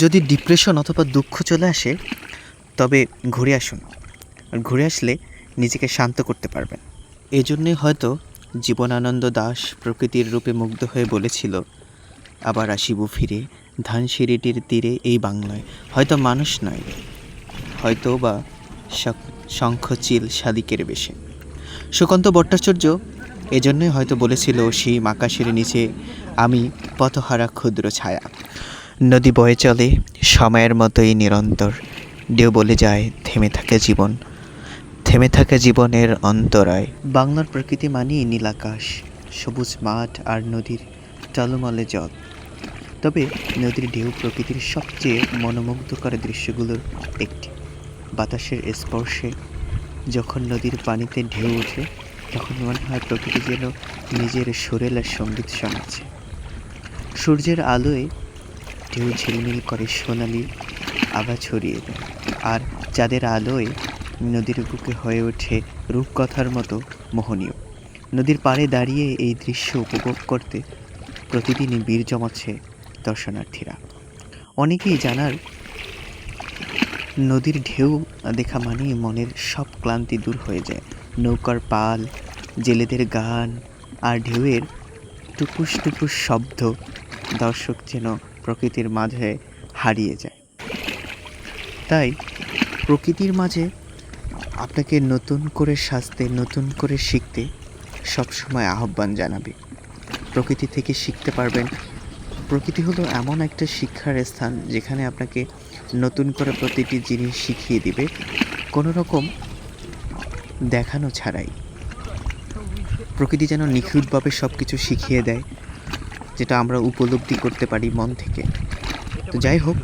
যদি ডিপ্রেশন অথবা দুঃখ চলে আসে, তবে ঘুরে আসুন। আর ঘুরে আসলে নিজেকে শান্ত করতে পারবেন। এজন্যই হয়তো জীবনানন্দ দাস প্রকৃতির রূপে মুগ্ধ হয়ে বলেছিল, আবার আসিব ফিরে ধানসিঁড়িটির তীরে এই বাংলায়। হয়তো মানুষ নয়, হয়তো বা শঙ্খচিল শালিকের বেশে। সুকান্ত ভট্টাচার্য এজন্যই হয়তো বলেছিল সেই আকাশের নিচে আমি পথহারা ক্ষুদ্র ছায়া। নদী বয়ে চলে, সময়ের মতোই নিরন্তর। ঢেউ বলে যায়, থেমে থাকে জীবন। থেমে থাকে জীবনের অন্তরায়। বাংলার প্রকৃতি মানেই নীলাকাশ সবুজ মাঠ আর নদীর টলমলে জল। তবে নদীর ঢেউ প্রকৃতির সবচেয়ে মনোমুগ্ধকর দৃশ্যগুলোর একটি। বাতাসের স্পর্শে যখন নদীর পানিতে ঢেউ ওঠে, তখন মনে হয় প্রকৃতি যেন নিজের সুরেলার সংগীত শোনাচ্ছে। সূর্যের আলোয় ঢেউ ঝিলমিল করে সোনালি আভা ছড়িয়ে দেয়। আর চাঁদের আলোয় নদীর বুকে হয়ে ওঠে রূপকথার মতো মোহনীয়। নদীর পাড়ে দাঁড়িয়ে এই দৃশ্য উপভোগ করতে প্রতিদিনই বীর জমাচ্ছে দর্শনার্থীরা। অনেকেই জানার, নদীর ঢেউ দেখা মানেই মনের সব ক্লান্তি দূর হয়ে যায়। নৌকার পাল, জেলেদের গান আর ঢেউয়ের টুপুস টুপুস শব্দ দর্শক যেন প্রকৃতির মাঝে হারিয়ে যায়। তাই প্রকৃতির মাঝে আপনাকে নতুন করে সাজতে, নতুন করে শিখতে সবসময় আহ্বান জানাবে। প্রকৃতি থেকে শিখতে পারবেন। প্রকৃতি হলো এমন একটা শিক্ষার স্থান যেখানে আপনাকে নতুন করে প্রতিটি জিনিস শিখিয়ে দিবে। কোনো রকম দেখানো ছাড়াই। প্রকৃতি যেন নিখুঁতভাবে সব কিছু শিখিয়ে দেয়। যেটা আমরা উপলব্ধি করতে পারি মন থেকে। তো যাই হোক